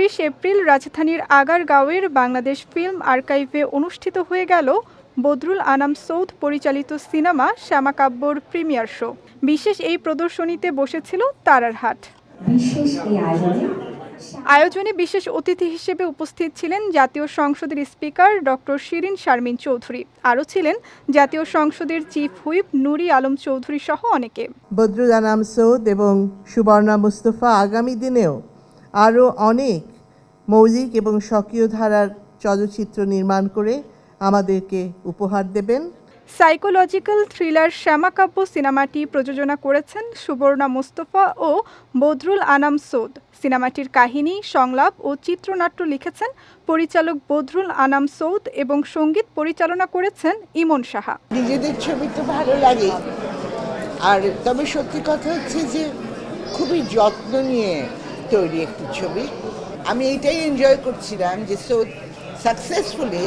ত্রিশ এপ্রিল রাজধানীর আগারগাঁওয়ের বাংলাদেশ ফিল্ম আর্কাইভে অনুষ্ঠিত হয়ে গেল বদরুল আনাম সৌদ পরিচালিত সিনেমা শ্যামাকাব্যর প্রিমিয়ার শো। বিশেষ এই প্রদর্শনীতে বসেছিল তারার হাট। আয়োজনে আয়োজনে বিশেষ অতিথি হিসেবে উপস্থিত ছিলেন জাতীয় সংসদের স্পিকার ডক্টর শিরিন শারমিন চৌধুরী। আরও ছিলেন জাতীয় সংসদের চিফ হুইপ নুরি আলম চৌধুরী সহ অনেকে। বদরুল আনাম সৌদ এবং সুবর্ণা মুস্তফা আগামী দিনেও আরও অনেক মৌলিক এবং স্বকীয় ধারার চলচ্চিত্র নির্মাণ করে আমাদেরকে উপহার দেবেন। সাইকোলজিক্যাল থ্রিলার শ্যামাকাব্য সিনেমাটি প্রযোজনা করেছেন সুবর্ণা মোস্তফা ও বদরুল আনাম সৌদ। সিনেমাটির কাহিনী সংলাপ ও চিত্রনাট্য লিখেছেন পরিচালক বদরুল আনাম সৌদ এবং সংগীত পরিচালনা করেছেন ইমন সাহা। নিজেদের ছবি তো ভালো লাগে। আর তবে সত্যি কথা হচ্ছে যে খুবই যত্ন নিয়ে তৈরি একটি ছবি। আমি এইটাই এনজয় করছিলাম যে সো সাকসেসফুলি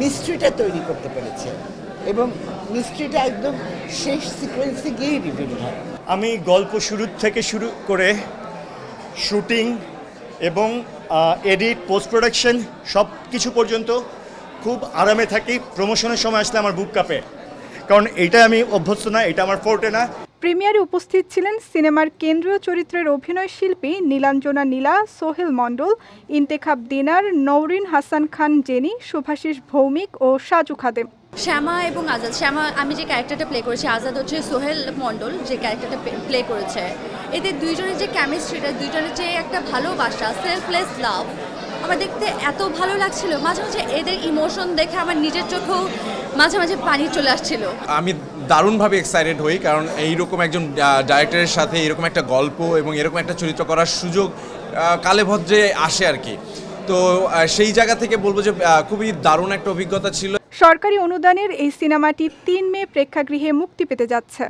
মিস্ট্রিটা তৈরি করতে পেরেছে এবং মিস্ট্রিটা একদম শেষ সিকোয়েন্সে গিয়েই রিভিল হয়। আমি গল্প শুরু থেকে শুরু করে শুটিং এবং এডিট পোস্ট প্রোডাকশন সব কিছু পর্যন্ত খুব আরামে থাকি। প্রমোশনের সময় আসলে আমার বুক কাঁপে কারণ এইটা আমি অভ্যস্ত না, এটা আমার ফোর্টে না। প্রিমিয়ারে উপস্থিত ছিলেন সিনেমার কেন্দ্রীয় চরিত্রের অভিনয় শিল্পী নীলাঞ্জনা নীলা, সোহেল মণ্ডল, ইন্তেখাব দিনার নৌরিন হাসান খান জেনি, শুভাশিস ভৌমিক ও সাজু খাদেম। শ্যামা এবং আজাদ। শ্যামা, আমি যে ক্যারেক্টারটা প্লে করেছি, আজাদ হচ্ছে সোহেল মণ্ডল যে ক্যারেক্টারটা প্লে করেছে। এদের দুইজনের যে কেমিস্ট্রিটা দুইজনের যে একটা ভালোবাসা সেলফলেস লাভ আমার দেখতে এত ভালো লাগছিল। মাঝে মাঝে এদের ইমোশন দেখে আমার নিজের চোখেও মাঝে মাঝে পানি চলে আসছিল। আমি দারুণভাবে এক্সাইটেড হই কারণ এইরকম একজন ডাইরেক্টরের সাথে এরকম একটা গল্প এবং এরকম একটা চরিত্র করার সুযোগ কালে ভদ্রে আসে আর কি। তো সেই জায়গা থেকে বলব যে খুবই দারুণ একটা অভিজ্ঞতা ছিল। সরকারি অনুদানের এই সিনেমাটি তিন মে প্রেক্ষাগৃহে মুক্তি পেতে যাচ্ছে।